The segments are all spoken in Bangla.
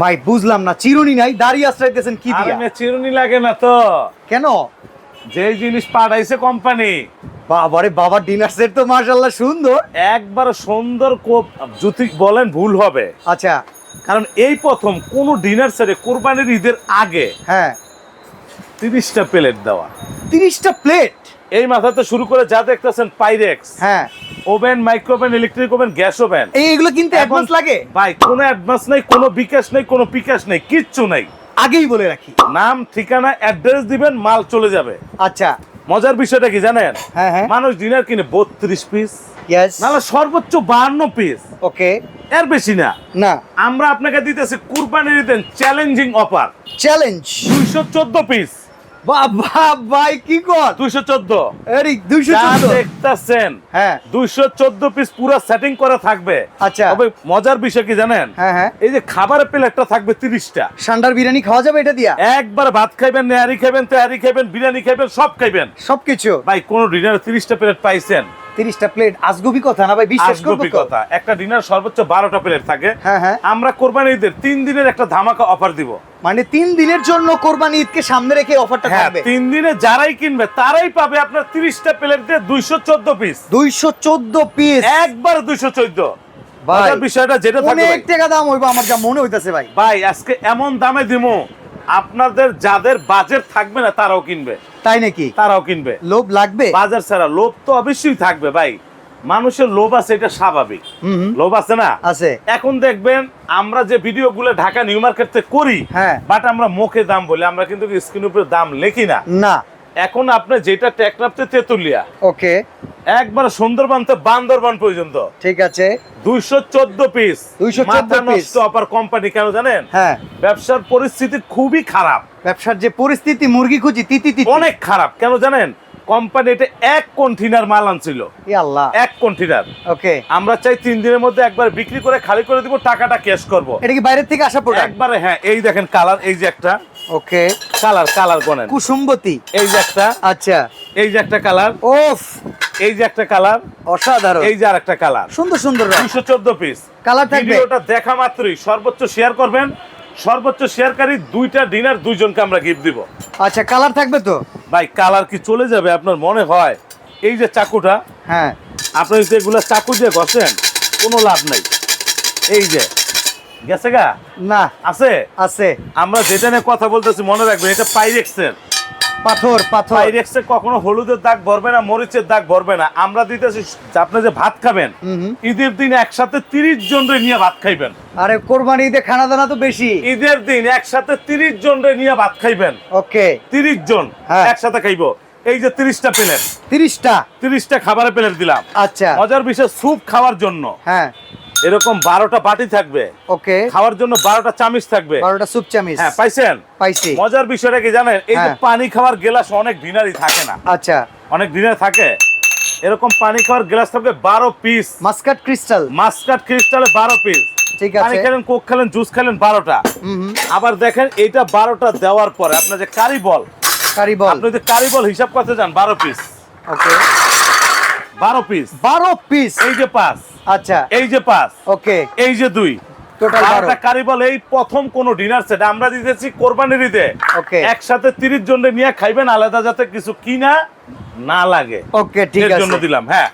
ভাই বুঝলাম না চিরুনি নাই দাঁড়িয়ে আশ্রাইতেছেন কি আরে চিরুনি লাগে না তো। কেন? যে জিনিস পাঠাইছে কোম্পানি বাবারে বাবা ডিনার সেট তো মাশাআল্লাহ সুন্দর। একবার সুন্দর কোপ যদি বলেন ভুল হবে। আচ্ছা। কারণ এই প্রথম কোন ডিনার সেটে কোরবানির ঈদের আগে হ্যাঁ। তিরিশটা প্লেট দেওয়া। তিরিশটা প্লেট? এই মাথাতে শুরু করে যা দেখতেছেন পাইরেক্স হ্যাঁ। Oven micro oven electric oven gas oven এই এগুলো কিনতে অ্যাডভান্স লাগে? ভাই কোনো অ্যাডভান্স নাই কোনো বিকাশ নাই কোনো পিকাশ নাই কিচ্ছু নাই। আগেই বলে রাখি। নাম ঠিকানা অ্যাড্রেস দিবেন মাল চলে যাবে। আচ্ছা। মজার বিষয়টা কি জানেন? হ্যাঁ হ্যাঁ। মানুষ ডিনার কিনে বত্রিশ পিস ইয়েস নাহলে সর্বোচ্চ বাহান্ন পিস ওকে। এর বেশি না। না। আমরা আপনাকে দিতেছি কুরবানির ঈদের চ্যালেঞ্জিং অফার চ্যালেঞ্জ দুইশো চোদ্দ পিস বাবা ভাই কি কর? আরে 214 হ্যাঁ। দুইশো চোদ্দ পিস পুরো সেটিং করা থাকবে। আচ্ছা। তবে মজার বিষয় কি জানেন? হ্যাঁ হ্যাঁ। এই যে খাবারের প্লেটটা থাকবে তিরিশটা। সান্ডার বিরিয়ানি খাওয়া যাবে এটা দিয়া? একবার ভাত খাইবেন নেহারি খাইবেন তেহারি খাইবেন বিরিয়ানি খাইবেন সব খাইবেন। সবকিছু। ভাই কোন ডিনারে তিরিশটা প্লেট পাইছেন? তিরিশটা প্লেট আজগুবি কথা না ভাই বিশ্বাস করব কথা। একটা ডিনার সর্বোচ্চ বারোটা প্লেট থাকে। হ্যাঁ হ্যাঁ। আমরা কোরবানি ঈদের তিন দিনের একটা ধামাকা অফার দিব। মানে তিন দিনের জন্য কোরবানি ঈদকে সামনে রেখে অফারটা হ্যাঁ থাকবে। তিন দিনে যারাই কিনবে তারাই পাবে আপনার তিরিশটা প্লেট দিয়ে দুইশো চোদ্দ পিস দুইশো চোদ্দ পিস একবার দুইশো চোদ্দ। ভাই বিষয়টা যেটা অনেক টাকা দাম হইবো আমার যা মনে হইতাছে ভাই। ভাই আজকে এমন দামে দিমু আপনাদের যাদের বাজেট থাকবে না তারাও কিনবে। তাই নাকি? তারাও কিনবে। লোভ লাগবে? বাজার ছাড়া লোভ তো অবশ্যই থাকবে ভাই। মানুষের লোভ আছে এটা স্বাভাবিক। লোভ আছে না? আছে। এখন দেখবেন আমরা যে ভিডিওগুলো ঢাকা নিউ মার্কেট থেকে করি হ্যাঁ। বাট আমরা মুখে দাম বলি আমরা কিন্তু স্ক্রিন উপরে দাম লিখি না। না। এখন আপনি যেটা টেকনাফতে তেতুলিয়া ওকে। একবার সুন্দরবন থেকে বান্দরবান পর্যন্ত। ঠিক আছে। দুইশো চোদ্দ পিস 214 piece। নষ্ট অপার কোম্পানি কেন জানেন? হ্যাঁ। ব্যবসার পরিস্থিতি খুবই খারাপ। ব্যবসার যে পরিস্থিতি মুরগি খুঁজি তিতি। অনেক খারাপ। কেন জানেন? কোম্পানি এটা এক কন্টেনার মাল আনছিল। ই আল্লাহ। এক কন্টেনার ওকে। আমরা চাই তিন দিনের মধ্যে একবার বিক্রি করে খালি করে দিব টাকাটা ক্যাশ করব। এটা কি বাইরের থেকে আসা প্রোডাক্ট একবারে হ্যাঁ এই দেখেন কালার এই যে একটা। ওকে। কালার কালার গনেন কুসুম্বতী। এই যে একটা। আচ্ছা। এই যে একটা কালার ওফ! এই যে একটা কালার অসাধারণ। এই যে আর একটা কালার সুন্দর সুন্দর রং। দুশো চোদ্দ পিস কালার থাকবে। ভিডিওটা দেখা মাত্রই। সর্বোচ্চ শেয়ার করবেন। সর্বোচ্চ শেয়ারকারী দুইটা ডিনার দুইজনকে আমরা গিফট দিব। আচ্ছা কালার থাকবে তো? ভাই কালার কি চলে যাবে আপনার মনে হয়? এই যে চাকুটা হ্যাঁ। আপনি যদি এগুলা চাকু দিয়ে ঘষেন কোনো লাভ নাই। এই যে গেছে গা? না। আছে? আছে। আমরা যেটা নিয়ে কথা বলতেছি মনে রাখবেন এটা পাইরেক্সের পাথর পাথর। পাইরেক্সে কখনো হলুদের দাগ ভরবে না মরিচের দাগ ভরবে না। আমরা দিতেছি আপনি যে ভাত খাবেন। ঈদের দিন একসাথে তিরিশ জন রে নিয়ে ভাত খাইবেন। আরে কোরবানি ঈদে খানা দানা তো বেশি। ঈদের দিন একসাথে তিরিশ জন রে নিয়ে ভাত খাইবেন। ওকে। তিরিশ জন হ্যাঁ। একসাথে খাইবো। এই যে তিরিশটা প্লেট। তিরিশটা? তিরিশটা খাবারের প্লেট দিলাম। আচ্ছা। মজার বিষয় স্যুপ খাওয়ার জন্য। হ্যাঁ। এরকম বারোটা বাটি থাকবে। ওকে। খাওয়ার জন্য বারোটা চামিচ থাকবে। বারোটা সুপ চামিচ। হ্যাঁ পাইছেন? পাইছি। মজার বিষয়টা কি জানেন? এই যে হ্যাঁ। পানি খাওয়ার গ্লাস অনেক ডিনারই থাকে না। আচ্ছা। অনেক ডিনার থাকে। এরকম পানি খাওয়ার গ্লাস থাকবে বারো পিস। Muscat crystal. মাস্কাট ক্রিস্টালে বারো পিস। ঠিক পানি আছে খেলেন কোক খেলেন জুস খেলেন বারোটা। হুম হুম। আবার দেখেন এইটা বারোটা দেওয়ার পরে আপনার যে কারি বল কারি বল। আপনি যে কারি বল হিসাব করতে যান বারো পিস। ওকে। বারো পিস বারো পিস এই যে পাঁচ। আচ্ছা। এই যে পাঁচ। ওকে। এই যে দুই। টোটাল বারো। বারোটা এই প্রথম কোন ডিনার সেট আমরা দিতেছি কোরবানির ঈদে। ওকে। একসাথে তিরিশ জনের নিয়ে খাইবেন আলাদা যাতে কিছু কিনা না লাগে। ওকে ঠিক এর জন্য দিলাম হ্যাঁ।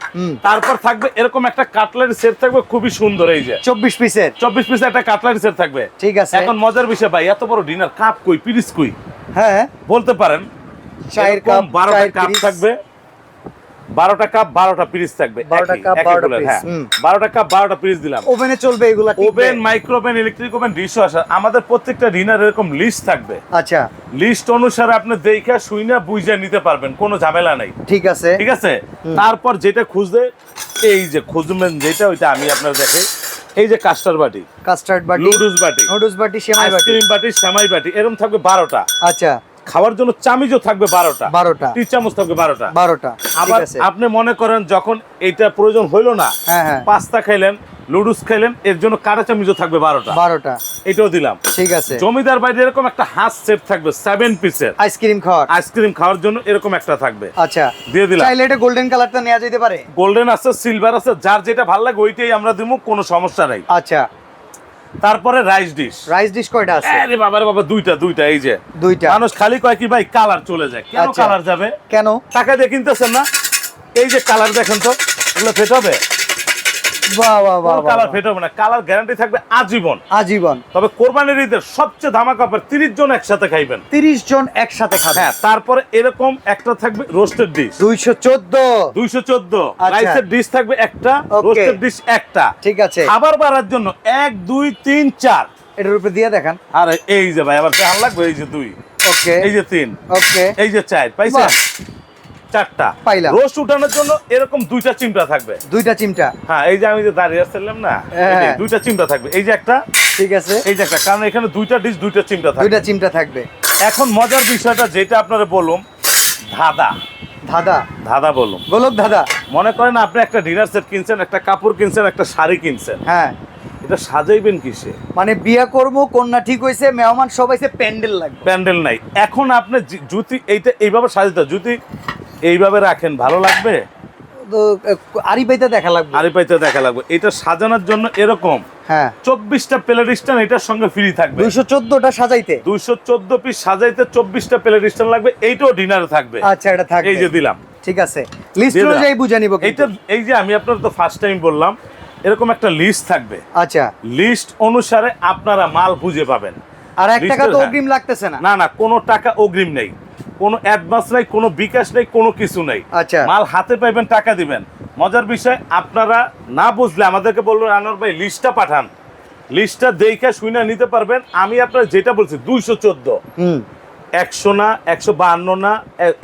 তারপর থাকবে এরকম একটা কাটলারি সেট থাকবে খুবই সুন্দর এই যে। চব্বিশ পিসের চব্বিশ পিস একটা কাটলারি সেট থাকবে। ঠিক আছে। এখন মজার বিষয় ভাই এত বড় ডিনার কাপ কই? পিরিস কই? হ্যাঁ। বলতে পারেন। চায়ের কাপ থাকবে। বারোটা কাপ বারোটা পিরিস থাকবে। 12টা কাপ, একই 12টা গুলের, পিস, হ্যাঁ। বারোটা কাপ বারোটা দিলাম। ওভেনে চলবে এগুলা? Oven electric oven dishwasher আমাদের প্রত্যেকটা ডিনার এরকম লিস্ট থাকবে। আচ্ছা। লিস্ট অনুসারে আপনি দেখে শুইনা বুঝে নিতে পারবেন কোনো ঝামেলা নাই। ঠিক আছে। ঠিক আছে? তারপর যেটা খুঁজবে এই যে খুঁজবেন যেটা ওইটা আমি আপনার দেখে এই যে কাস্টার বাটি। কাস্টার্ড বাটি লুডুস বাটি। নুডলস বাটি সেমাই বাটি। আইসক্রিম বাটি সেমাই বাটি এরকম থাকবে বারোটা। আচ্ছা। খাওয়ার জন্য চামিজও থাকবে বারোটা। বারোটা। টি চামচ থাকবে বারোটা। বারোটা। আবার আপনি মনে করেন যখন এইটা প্রয়োজন হইল না হ্যাঁ হ্যাঁ। পাস্তা খাইলেন লুডুস খাইলেন এর জন্য কাটা চামিজও থাকবে বারোটা। বারোটা। এটাও দিলাম। ঠিক আছে। জমিদার বাড়িতে এরকম একটা হাঁস সেট থাকবে সেভেন পিসের আইসক্রিম খাওয়ার। আইসক্রিম খাওয়ার জন্য এরকম একটা থাকবে। আচ্ছা। দিয়ে দিলাম। চাইলে এটা গোল্ডেন কালারটা নেওয়া যেতে পারে। গোল্ডেন আছে সিলভার আছে যার যেটা ভালো লাগে ওইটাই আমরা দিব কোনো সমস্যা নাই। আচ্ছা। তারপরে রাইস ডিশ রাইস ডিশ কয়টা আছে? আরে বাবার বাবা দুইটা দুইটা এই যে। দুইটা। মানুষ খালি কয় কি ভাই কালার চলে যায়। কেন আচ্ছা। কালার যাবে? কেন? টাকা দিয়ে কিনতেছেন না? এই যে কালার দেখেন তো এগুলো ফেট হবে? কালার ফেট হবে না। কালার গ্যারান্টি থাকবে আজীবন। আজীবন। তবে কোরবানির ঈদের সবচেয়ে ধামাকা অফার তিরিশ জন একসাথে খাইবেন। তিরিশ জন একসাথে খাবে হ্যাঁ তারপরে এরকম একটা থাকবে রোস্টেড ডিশ দুইশো চোদ্দ। দুইশো চোদ্দ। আচ্ছা। রাইসের ডিশ থাকবে একটা. রোস্টেড ডিশ একটা। ঠিক আছে। খাবার বাড়ার জন্য এক দুই তিন চার। এটার উপরে দিয়ে দেখান। আর এই যে ভাই আবার দেখান লাগবে এই যে দুই। ওকে এই যে তিন। ওকে এই যে চার। পাইছেন। চারটা। পাইলাম। রোস্ট উঠানোর জন্য এরকম দুইটা চিমটা থাকবে। দুইটা চিমটা। হ্যাঁ এই যে আমি যে দাঁড়িয়ে আসছিলাম না হ্যাঁ। দুইটা চিমটা থাকবে। এই যে একটা ঠিক আছে। এই যে একটা কারণ এখানে দুইটা ডিশ দুইটা চিমটা থাকবে। দুইটা চিমটা থাকবে। এখন মজার বিষয়টা যেটা আপনারা বলুন ধাঁধা। দাদা ধাঁধা বলুন। গোলক দাদা মনে করেন আপনি একটা ডিনার সেট কিনছেন একটা কাপড় কিনছেন একটা শাড়ি কিনছেন। হ্যাঁ। এটা সাজাইবেন কিসে? মানে বিয়া করব কন্যা ঠিক হয়েছে মেহমান সবাইছে প্যান্ডেল লাগবে। প্যান্ডেল নাই। এখন আপনি জুতি এইটা এইভাবে সাজাতে হয়। এইভাবে রাখেন ভালো লাগবে? তো আরি পাইতে দেখা লাগবে। আরে পাইতে দেখা লাগবে। এটা সাজানোর জন্য এরকম হ্যাঁ। চব্বিশটা প্লেট স্ট্যান্ড এটার সঙ্গে ফ্রি থাকবে। দুইশো চোদ্দটা সাজাইতে। দুইশো চোদ্দ পিস সাজাইতে চব্বিশটা প্লেট স্ট্যান্ড লাগবে এইটাও ডিনারে থাকবে। আচ্ছা এটা থাকবে। এই যে দিলাম। ঠিক আছে। লিস্ট অনুযায়ী বুঝে নিব এই যে আমি আপনার তো ফার্স্ট টাইম বললাম এরকম একটা লিস্ট থাকবে। আচ্ছা। লিস্ট অনুসারে আপনারা মাল বুঝে পাবেন। আর এক টাকা তো অগ্রিম লাগতেছে না। না না কোনো টাকা অগ্রিম নেই। কোনো অ্যাডভান্স নাই কোনো বিকাশ নেই কোনো কিছু নেই। আচ্ছা। মাল হাতে পাইবেন টাকা দিবেন। মজার বিষয় আপনারা না বুঝলে আমাদেরকে বলবেন আনোয়ার ভাই লিস্টটা পাঠান। লিস্টটা দেখে শুনে নিতে পারবেন। আমি আপনার যেটা বলছি দুইশো চোদ্দ। হুম। একশো না একশো বাহান্ন না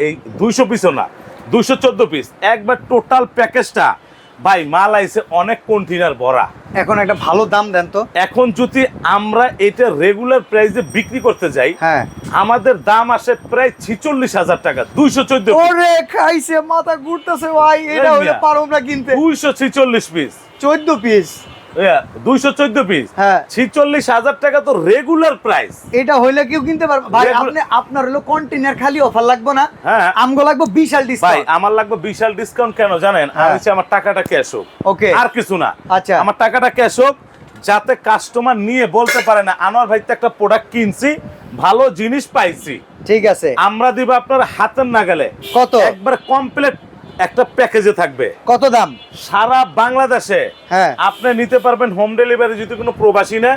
এই দুইশো পিসও না দুইশো চোদ্দ পিস। একবার টোটাল প্যাকেজটা ভাই মাল আইছে অনেক কন্টেনার ভরা এখন একটা ভালো দাম দেন তো। এখন যদি আমরা এটা রেগুলার প্রাইসে বিক্রি করতে যাই হ্যাঁ। আমাদের দাম আসে প্রায় ছিচল্লিশ হাজার টাকা দুইশো চোদ্দ ওরে খাইছে মাথা ঘুরতেছে ভাই এটা হইলে পারো আমরা কিনতে। দুইশো ছিচল্লিশ পিস। চোদ্দ পিস। দুইশো চোদ্দ পিস হ্যাঁ। ছিচল্লিশ হাজার টাকা তো রেগুলার প্রাইস এটা হইলে কেউ কিনতে পারবে। ভাই আপনি আপনার হলো কন্টেনার খালি অফার লাগবে না। হ্যাঁ। আমগো লাগবে বিশাল ডিসকাউন্ট আমার লাগবে বিশাল ডিসকাউন্ট কেন জানেন? হ্যাঁ। আমি আমার টাকাটা ক্যাশ হোক। ওকে। আর কিছু না। আচ্ছা। আমার টাকাটা ক্যাশ হোক যাতে কাস্টমার নিয়ে বলতে পারে না আনোয়ার ভাই তো একটা প্রোডাক্ট কিনছি ভালো জিনিস পাইছি। ঠিক আছে। আমরা দিব আপনার হাতের নাগালে। কত? একবার কমপ্লিট একটা প্যাকেজে থাকবে। কত দাম? সারা বাংলাদেশে হ্যাঁ। আপনি নিতে পারবেন হোম ডেলিভারি যদি কোনো প্রবাসী না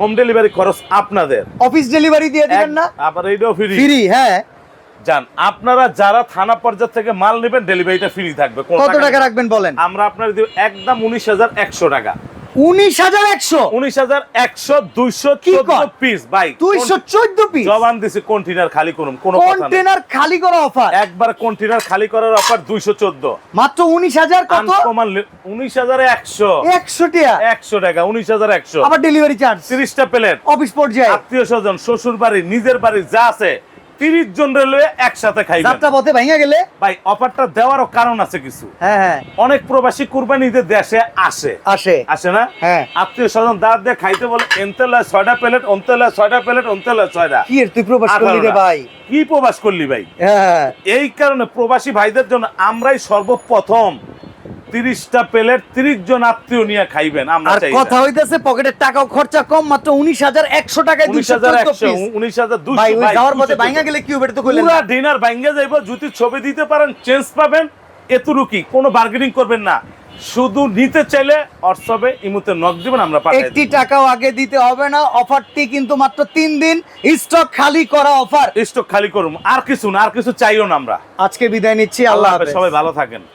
হোম ডেলিভারি খরচ আপনাদের। অফিস ডেলিভারি দিয়ে দিবেন না? আবার এইটাও ফ্রি ফ্রি হ্যাঁ। যান আপনারা যারা থানা পর্যায় থেকে মাল নেবেন ডেলিভারিটা ফ্রি থাকবে। কত টাকা টাকা রাখবেন বলেন? আমরা আপনার দিব একদম উনিশ হাজার একশো টাকা। উনিশ হাজার একশো। উনিশ হাজার একশো দুইশো কি চোদ্দ কর? পিস ভাই। দুইশো চোদ্দ পিস জবান দিছি কন্টেনার খালি করুন কোনো কন্টেনার খালি করা অফার একবার কন্টেনার খালি করার অফার দুইশো চোদ্দ। মাত্র উনিশ হাজার কত? উনিশ হাজার একশো। একশো টাকা। একশো টাকা উনিশ হাজার একশো। আবার ডেলিভারি চার্জ তিরিশটা প্লেট অফিস পর্যায়ে। আত্মীয় স্বজন শ্বশুর বাড়ি নিজের বাড়ি যা আছে তিরিশ জন রেলওয়ে একসাথে খাইবেন। যাত্রা পথে ভেঙে গেলে? ভাই অফারটা দেওয়ারও কারণ আছে কিছু। হ্যাঁ হ্যাঁ। অনেক প্রবাসী কুরবানিতে দেশে আসে। আসে। আসে না? হ্যাঁ। আত্মীয় স্বজন দাঁত দিয়ে খাইতে বলে এনতেলায় ছয়টা প্লেট অন্তেলায় ছয়টা প্লেট অন্তেলায় ছয়টা। কি তুই প্রবাস করলি রে ভাই? কি প্রবাস করলি ভাই? হ্যাঁ। এই কারণে প্রবাসী ভাইদের জন্য আমরাই সর্বপ্রথম তিরিশটা প্লেট তিরিশ জন আত্মীয় নিয়ে খাইবেন আমরা আর কথা হইতেছে পকেটের টাকাও খরচা কম মাত্র উনিশ হাজার একশো টাকায় উনিশ হাজার একশো উনিশ হাজার ওই যাওয়ার পথে দুশো ভাঙা গেলে কি হবে তো পুরা ডিনার ভাঙ্গে যাইব যদি ছবি দিতে পারেন চেঞ্জ পাবেন কি কোনো বার্গেনিং করবেন না। শুধু নিতে চাইলে হোয়াটসঅ্যাপে ইমুতে নক দিবেন আমরা পাঠাই একটি টাকাও আগে দিতে হবে না অফারটি কিন্তু মাত্র তিন দিন স্টক খালি করা অফার স্টক খালি করুন আর কিছু না আর কিছু চাইও না আমরা। আজকে বিদায় নিচ্ছি আল্লাহ সবাই ভালো থাকেন।